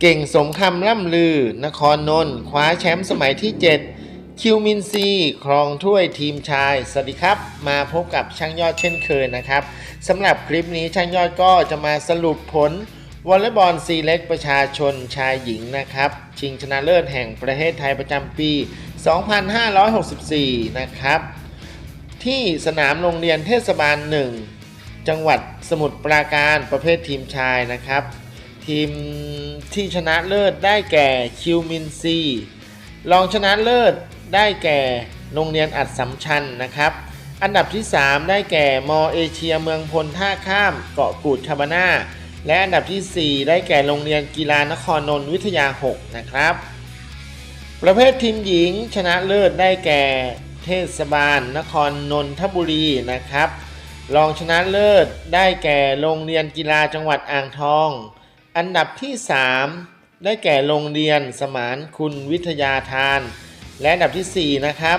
เก่งสมคำล่ำลือ นครนนท์คว้าแชมป์สมัยที่ 7 คิวมินซี ครองถ้วยทีมชาย สวัสดีครับ มาพบกับช่างยอดเช่นเคยนะครับสำหรับคลิปนี้ช่างยอดก็จะมาสรุปผลวอลเลย์บอลซีเล็กประชาชนชายหญิงนะครับ ชิงชนะเลิศแห่งประเทศไทยประจำปี 2564 นะครับ ที่สนามโรงเรียนเทศบาล 1 จังหวัดสมุทรปราการประเภททีมชายนะครับ ทีมที่ชนะเลิศได้แก่คิวมินซีรองชนะเลิศได้แก่โรงเรียนอัดสัมชัญนะครับ อันดับที่ 3 ได้แก่มอเอเชียเมืองพลท่าข้ามเกาะกูดคาบาน่าและอันดับทีสี่ 4 ได้แก่โรงเรียนกีฬานครนนท์วิทยา 6 นะครับ ประเภททีมหญิงชนะเลิศได้แก่เทศบาล นครนนทบุรีนะครับ รองชนะเลิศได้แก่โรงเรียนกีฬาจังหวัดอ่างทอง อันดับที่ 3 ได้แก่โรงเรียนสมานคุณวิทยาทาน และอันดับทีสี่ 4 นะครับ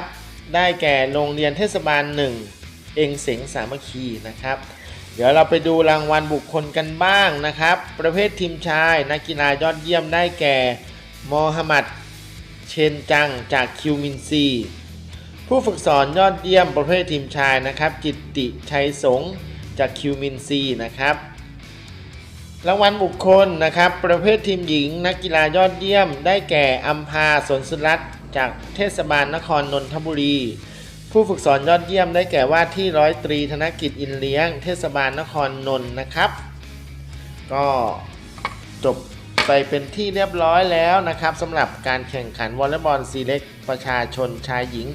ได้แก่โรงเรียนเทศบาล 1 เองเสงสามัคคีนะครับ เดี๋ยวเราไปดูรางวัลบุคคลกันบ้างนะครับ ประเภททีมชายนักกีฬายอดเยี่ยมได้แก่มอฮัมหมัดเชนจังจากคิวมินซีผู้ฝึกสอนยอดเยี่ยมประเภททีมชายนะครับ จิตติชัยสงจากคิวมินซีนะครับ รางวัลบุคคลนะครับ ประเภททีมหญิง นักกีฬายอดเยี่ยม ได้แก่อัมพาสนสุรัตน์จากเทศบาลนครนนทบุรี ผู้ฝึกสอนยอดเยี่ยมได้แก่ว่าที่ร้อยตรีธนกิจอินเลี้ยง เทศบาลนครนนท์นะครับ ก็จบไปเป็นที่เรียบร้อยแล้วนะครับสำหรับการแข่งขันวอลเลย์บอลซีเล็กประชาชนชายหญิง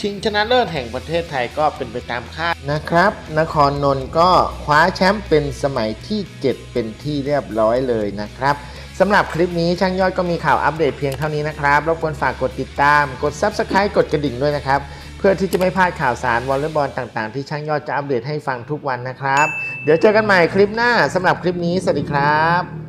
ชิงชนะเลิศแห่งประเทศไทยก็เป็นไปตามคาดนะครับ นครนนท์ก็คว้าแชมป์เป็นสมัยที่ 7 เป็นที่เรียบร้อยเลยนะครับสำหรับคลิปนี้ช่างยอดก็มีข่าวอัปเดตเพียงเท่านี้นะครับรบกวนฝากกดติดตาม กด Subscribe กดกระดิ่งด้วยนะครับ เพื่อที่จะไม่พลาดข่าวสารวอลเลย์บอลต่างๆ ที่ช่างยอดจะอัปเดตให้ฟังทุกวันนะครับ เดี๋ยวเจอกันใหม่คลิปหน้าสำหรับคลิปนี้สวัสดีครับ